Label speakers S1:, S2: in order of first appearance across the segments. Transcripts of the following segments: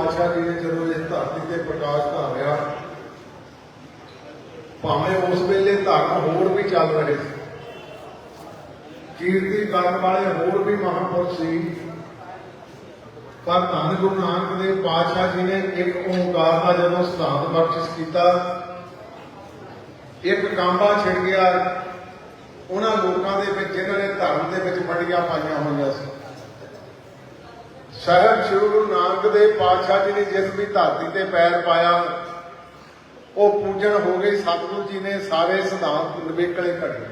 S1: ਪਾਤਸ਼ਾਹ ਜੀ ਨੇ ਜਦੋਂ ਇਸ ਧਰਤੀ ਤੇ ਪ੍ਰਕਾਸ਼ ਧਾਰਿਆ, ਭਾਵੇਂ ਉਸ ਵੇਲੇ ਧਰਮ ਹੋਰ ਵੀ ਚੱਲ ਰਹੇ ਸੀ, ਕੀਰਤੀ ਕਰਨ ਵਾਲੇ ਹੋਰ ਵੀ ਮਹਾਂਪੁਰਖ ਸੀ, ਪਰ ਧੰਨ ਗੁਰੂ ਨਾਨਕ ਦੇਵ ਪਾਤਸ਼ਾਹ ਜੀ ਨੇ ਇੱਕ ਓੰਕਾਰ ਦਾ ਜਦੋਂ ਸਥਾਨ ਬਖਸ਼ ਕੀਤਾ, ਇੱਕ ਕਾਂਬਾ ਛਿੜ ਗਿਆ, ਉਹਨਾਂ ਲੋਕਾਂ ਦੇ ਵਿੱਚ, ਜਿਨ੍ਹਾਂ ਨੇ ਧਰਮ ਦੇ ਵਿੱਚ ਮੰਡੀਆਂ ਪਾਈਆਂ ਹੋਈਆਂ ਸੀ। ਸਾਹਿਬ ਸ੍ਰੀ ਗੁਰੂ ਨਾਨਕ ਦੇਵ ਪਾਤਸ਼ਾਹ ਜੀ ਨੇ ਜਿਸ ਵੀ ਧਰਤੀ ਤੇ ਪੈਰ ਪਾਇਆ, ਉਹ ਪੂਜਣ ਹੋ ਗਈ ਸਤਿਗੁਰੂ ਜੀ ਨੇ ਸਾਰੇ ਸਿਧਾਂਤ ਨਿਵੇਕਲੇ ਕੱਢੇ।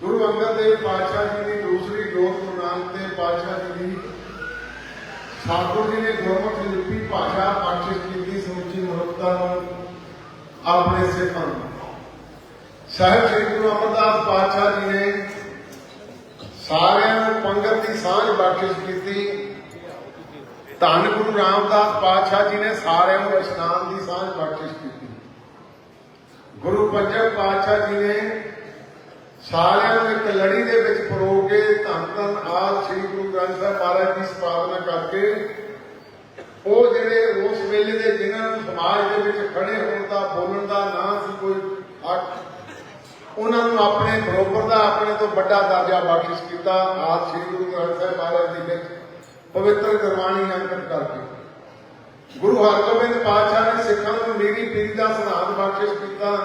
S1: ਗੁਰੂ ਅੰਗਦ ਦੇਵ ਪਾਤਸ਼ਾਹ ਜੀ ਦੀ ਦੂਸਰੀ ਜੋਤ ਗੁਰੂ ਨਾਨਕ ਦੇਵ ਪਾਤਸ਼ਾਹ ਜੀ ਦੀ ਸਤਿਗੁਰੂ ਜੀ ਨੇ ਗੁਰਮੁਖ ਲਿਪੀ ਭਾਸ਼ਾ ਬਖਸ਼ਿਸ਼ ਕੀਤੀ, ਸਮੁੱਚੀ ਮਨੁੱਖਤਾ ਨੂੰ ਆਪਣੇ ਸਿੱਖਾਂ ਨੂੰ ਸਾਹਿਬ ਸ੍ਰੀ ਗੁਰੂ ਅਮਰਦਾਸ ਪਾਤਸ਼ਾਹ ਜੀ ਨੇ ਸਾਰਿਆਂ ਨੂੰ ਦੀ ਸਾਂਝ ਬਖਸ਼ਿਸ਼ ਕੀਤੀ। ਧੰਨ ਗੁਰੂ ਰਾਮਦਾਸ ਪਾਤਸ਼ਾਹ ਜੀ ਨੇ ਸਾਰਿਆਂ ਨੂੰ ਇਸ਼ਨਾਨ ਦੀ ਸਾਂਝ ਬਖਸ਼ਿਸ਼ ਕੀਤੀ। ਗੁਰੂ ਪੰਜਵ ਪਾਤਸ਼ਾਹ ਜੀ ਨੇ ਸਾਰਿਆਂ ਨੂੰ ਇੱਕ ਲੜੀ ਦੇ ਵਿੱਚ ਪਰੋ ਕੇ ਧੰਨ ਧੰਨ ਆਦ ਸ੍ਰੀ ਗੁਰੂ ਗ੍ਰੰਥ ਸਾਹਿਬ ਮਹਾਰਾਜ ਦੀ ਸਥਾਪਨਾ ਕਰਕੇ ਉਹ ਜਿਹੜੇ ਉਸ ਵੇਲੇ ਦੇ ਜਿਨ੍ਹਾਂ ਨੂੰ ਸਮਾਜ ਦੇ ਵਿੱਚ ਖੜੇ ਹੋਣ ਦਾ ਬੋਲਣ ਦਾ ਨਾ ਸੀ ਕੋਈ ਹੱਕ ਉਹਨਾਂ ਨੂੰ ਆਪਣੇ ਬਰੋਬਰ ਦਾ, ਆਪਣੇ ਤੋਂ ਵੱਡਾ ਦਰਜਾ ਬਖਸ਼ਿਸ਼ ਕੀਤਾ। ਆਦ ਸ੍ਰੀ ਗੁਰੂ ਗ੍ਰੰਥ ਸਾਹਿਬ ਮਹਾਰਾਜ ਦੀ ਵਿੱਚ ਪਵਿੱਤਰ ਗੁਰਬਾਣੀ ਅੰਕਿਤ ਕਰਕੇ। ਗੁਰੂ ਹਰਗੋਬਿੰਦ ਪਾਤਸ਼ਾਹ ਨੇ ਸਿੱਖਾਂ ਨੂੰ ਨੀਰੀ ਪੀਰੀ ਦਾ ਸਿਧਾਂਤ ਬਖਸ਼ਿਸ਼ ਕੀਤਾ।